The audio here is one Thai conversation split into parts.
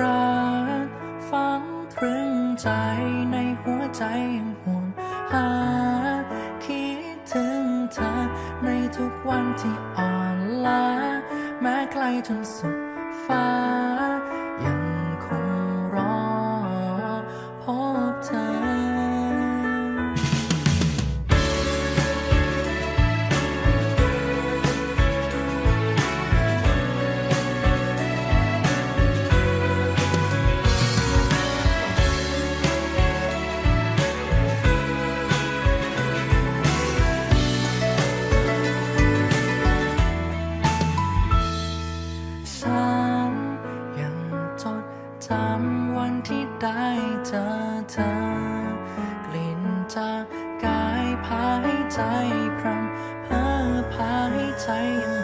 รักฟังทรึงใจในหัวใจยังห่วงหา คิดถึงเธอในทุกวันที่อ่อนล้า แม้ไกลจนสุดฟ้า ใจพรำเพ้อพาให้ใจยัง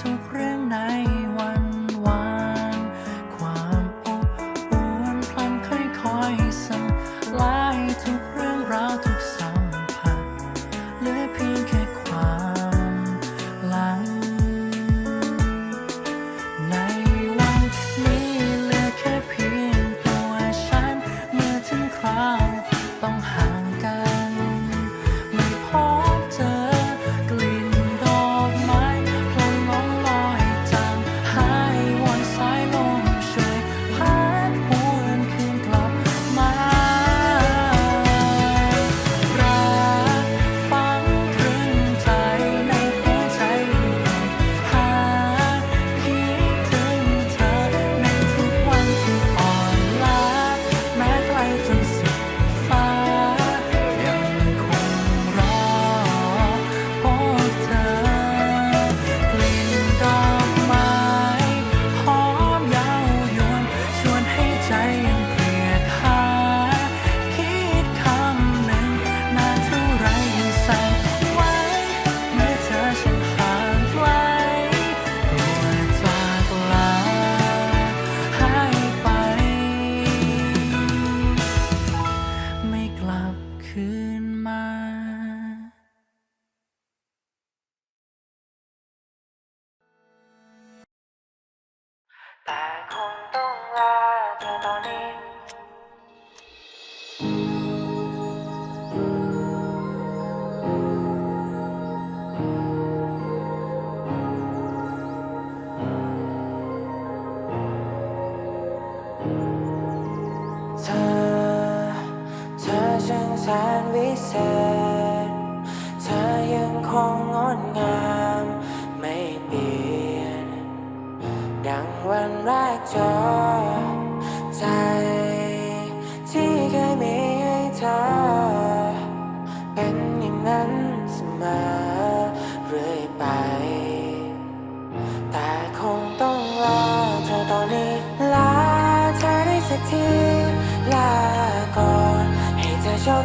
ทุกเรื่องในวันวานความอบอวลพลันค่อยๆสลายทุกเรื่องราวทุกสัมผัสเหลือเพียงแค่ความหลัง ในวันนี้เหลือแค่เพียงตัวฉันเมื่อถึงคราวต้องหา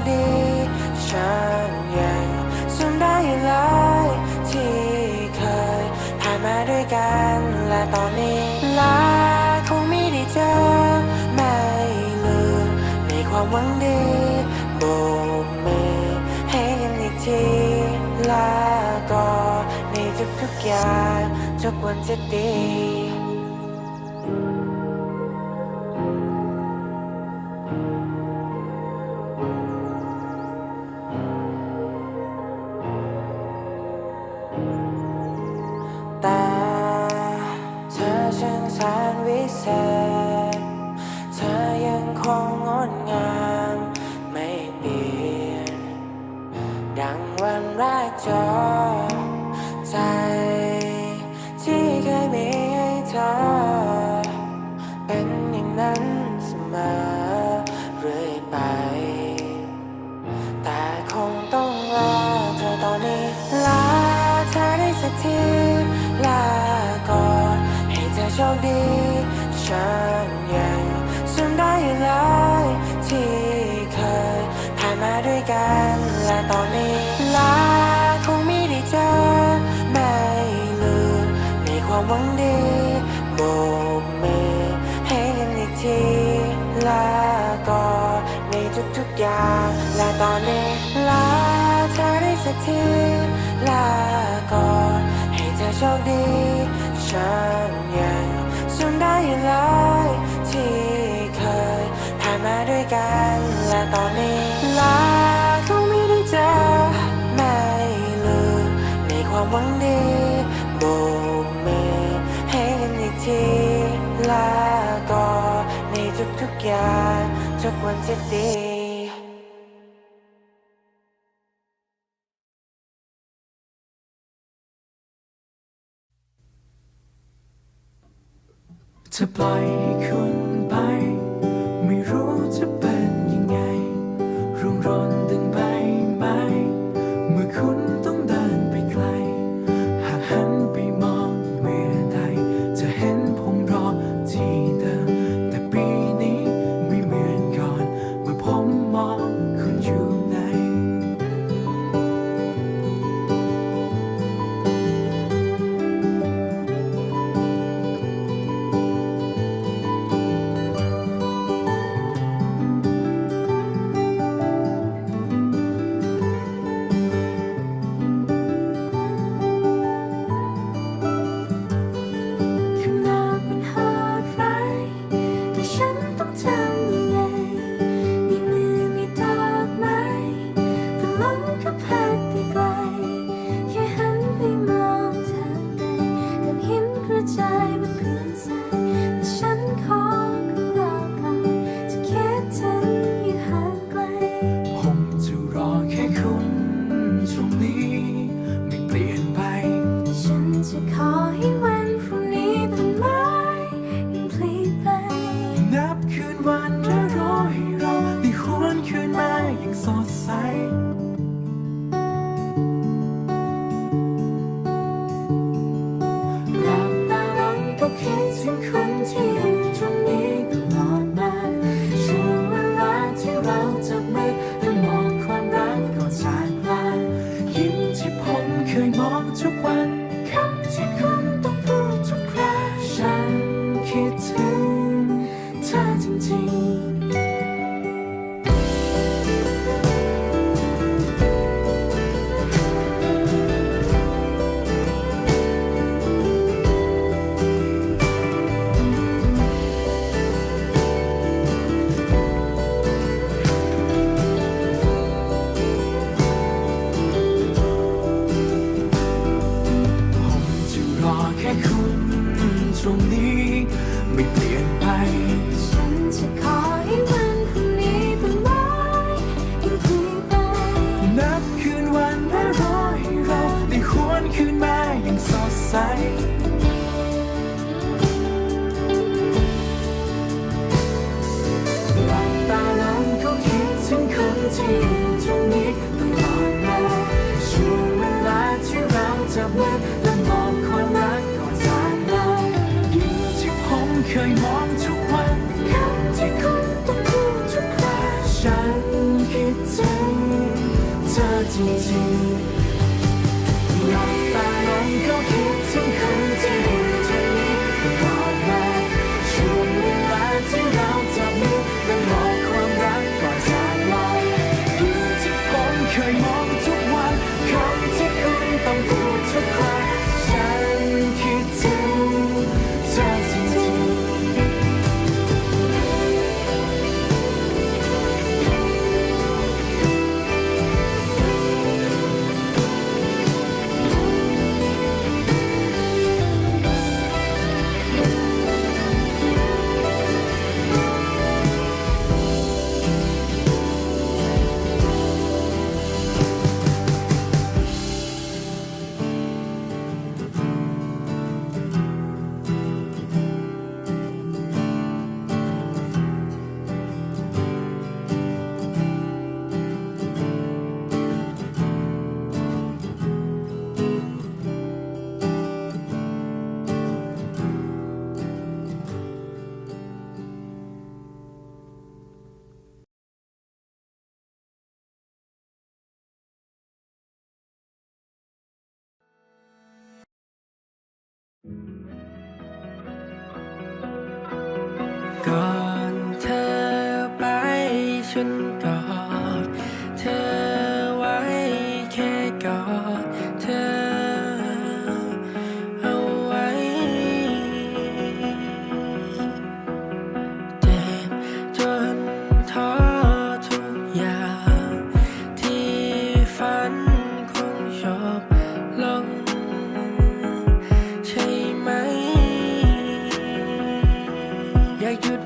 ดีฉันยังจำได้หลยที่เคยผ่านมาด้วยกันและตอนนี้ลาคงไม่ได้เจอไม่ลืมในความหวังดีโบกมือให้กันอีกทีลาก็ในทุกๆอย่างทุกวันจะดี แรกเจอใจที่เคยมีให้เธอ เป็นอย่างนั้นเสมอเรื่อยไป แต่คงต้องลาเธอตอนนี้ ลาเธอได้สักทีลาก่อนให้เธอโชคดี ฉันยังจำได้อยู่เลยที่เคยผ่านมาด้วยกันและตอนนี้ สักทีลาก่อนให้เธอโชคดี ฉันยังจำได้อยู่เลยที่เคยผ่านมาด้วยกันและตอนนี้ลาคงไม่ได้เจอไม่ลืมในความหวังดีโบกมือให้กันอีกทีลาก่อนในทุกๆอย่างทุกวันจะดี จะปล่อยให้คุณไป ไม่รู้จะเป็นยังไงรุ่งร้อนดึง คืนมาอย่างสดใส หลับตาลงก็คิดถึงคนที่อยู่ตรงนี้ตลอดมาช่วงเวลาที่เราจับมือและมองความรักก่อนจากลายิ้มที่ผมเคยมองทุกวันคำที่คุณต้องพูดทุกคราฉันคิดถึงเธอจริงๆ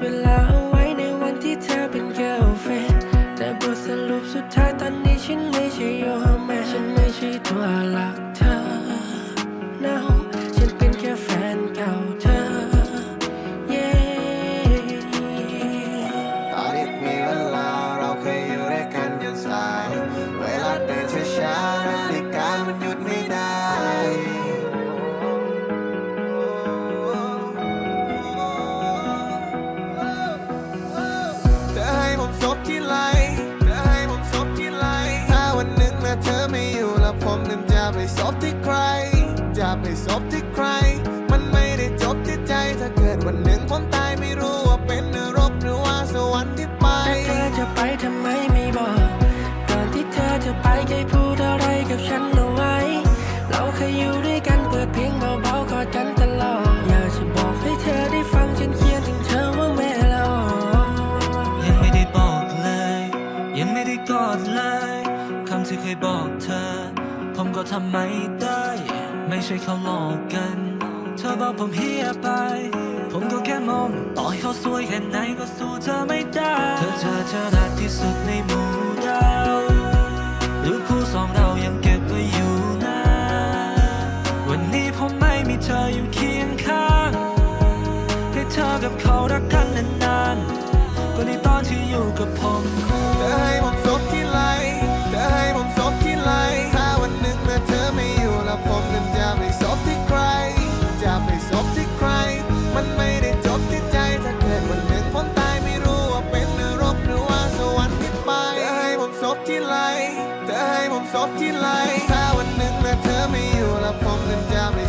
rely อยู่ด้วยกันเปิดเพลงเบาๆกอดกันตลอด อยากจะบอกให้เธอได้ฟังฉันเขียนถึงเธอว่าแม่เรายังไม่ได้บอกเลย ยังไม่ได้กอดเลยคำที่เคยบอกเธอ ผมก็ทำไม่ได้ ไม่ใช่เขาหลอกกัน เธอบอกผมเฮียไป ผมก็แค่มองต่อให้เขาสวยแค่ไหนก็สู้เธอไม่ได้ เธอเจอเธอรักที่สุดในหมู่ดาวหรือคู่สองเรายัง เธอให้ผมสดที่ไรถ้าวันหนึ่งและเธอไม่อยู่แล้วผมนั้นจะไม่